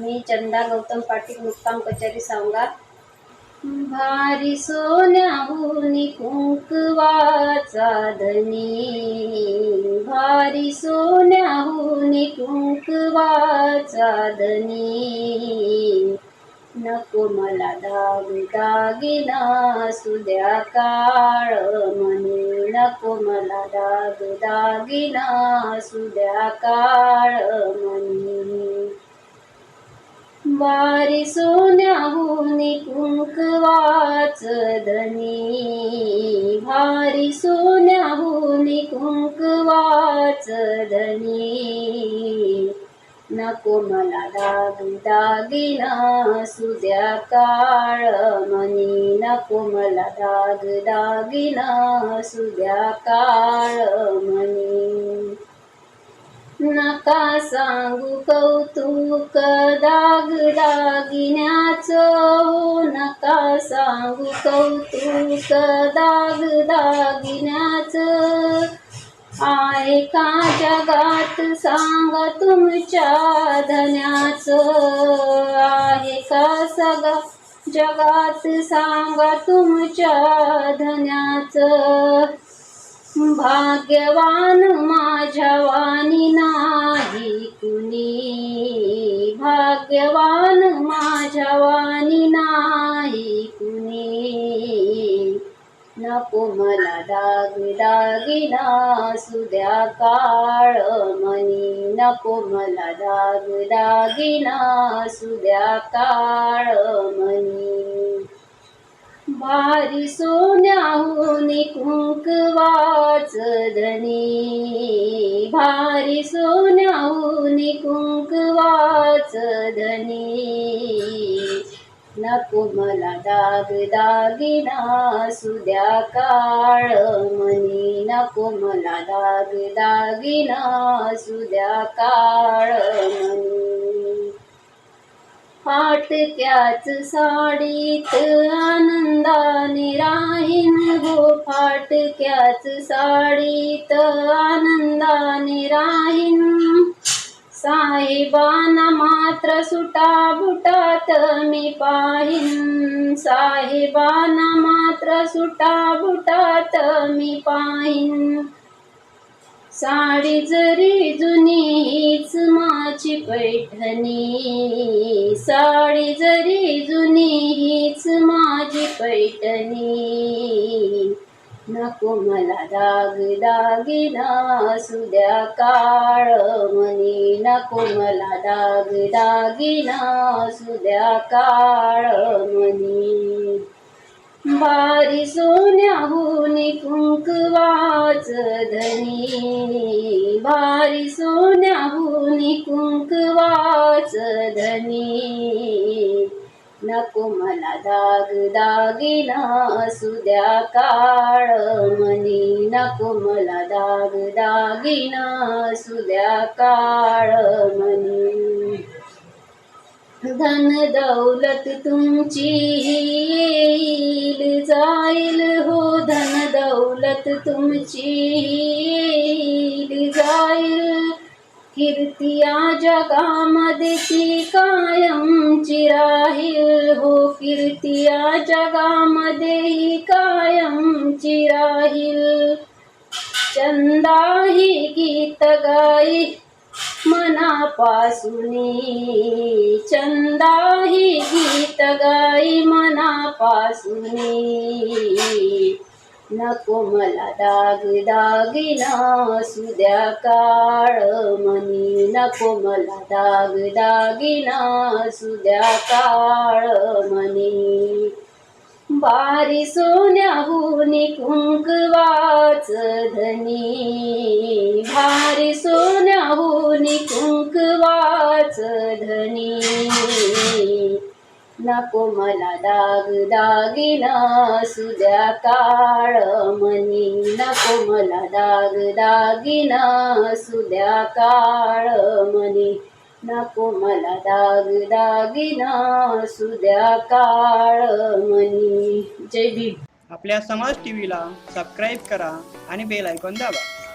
मी चंदा गौतम पाटील मुक्काम कचेरी सांगा भारी सोन्याहुनी कुंकवाचा धनी. भारी सोन्याहुनी कुंकवाचा धनी. नको मला दाग दागिना सुद्या काळ म्हणे नको मला दाग दागिना सुद्या काळ म्हणे वारी सोन्याहून कुंकवाच धनी भारी सोन्याहून कुंकवाच धनी. नको मला दाग दागिना सुद्या काळ मनी नको मला दाग दागिना सुद्या काळ मनी नका सांगू कौतुक दाग दागिन्याचं नका सांगू कौतुक दाग दागिन्या आहे का जगात सांगा तुमच्या धन्याचं. आहे का सग जगात सांगा तुमच्या धन्याचं. भाग्यवान माझ्या नको मला दाग दागिना सुद्या काळ मनी. नको मला दाग दागिना सुद्या काळ मनी. भारी सोन्याहून कुंकवाच धनी. भारी सोन्याहून कुंकवाच धनी. नको मला दाग दागिना सुद्या काळ मनी नको मला दाग दागिना सुद्या काळ मनी फाटक्याच साडीत. आनंदाने राहीन गो फाटक्याच साडीत. आनंदाने राहीन साहेबाना मात्र सुटा बुटात मी पाहीन. साहेबाना मात्र सुटा बुटात मी पाहिन. साडी जरी जुनी हीच माझी पैठणी. साडी जरी नको मला दाग दागिना सुद्या काळ मनी. नको मला दाग दागिना सुद्या काळ मनी. भारी सोन्याहून कुंकवाच धनी. भारी सोन्याहून कुंकवाच धनी. नको मला दाग दागिना असू द्या काळ मनी नको मला दाग दागिना असू द्या काळ मनी धन दौलत तुमची येईल जाईल हो धन दौलत तुमची कीर्ती या जगामध्ये ती कायमची राहील हो. कीर्ती या जगामध्ये ही कायमची राहील गीत गाई मनापासूनी. चंदाही गीत गाई मनापासूनी. नको मला दाग दागिना सुद्या काळ मनी. नको मला दाग दागिना सुद्या काळ मनी. बारी सोन्याहून कुंकवाच धनी. भारी सोन्याहुनी कुंकवाच धनी. नको मला दाग दागिना सुद्या काळ मनी. नको मला दाग दागिना सुद्या काळ मनी. नको मला दाग दागिना सुद्या काळ मनी. जय भीम. आपल्या समाज टी व्हीला सबस्क्राईब करा आणि बेल ऐकून दाबा.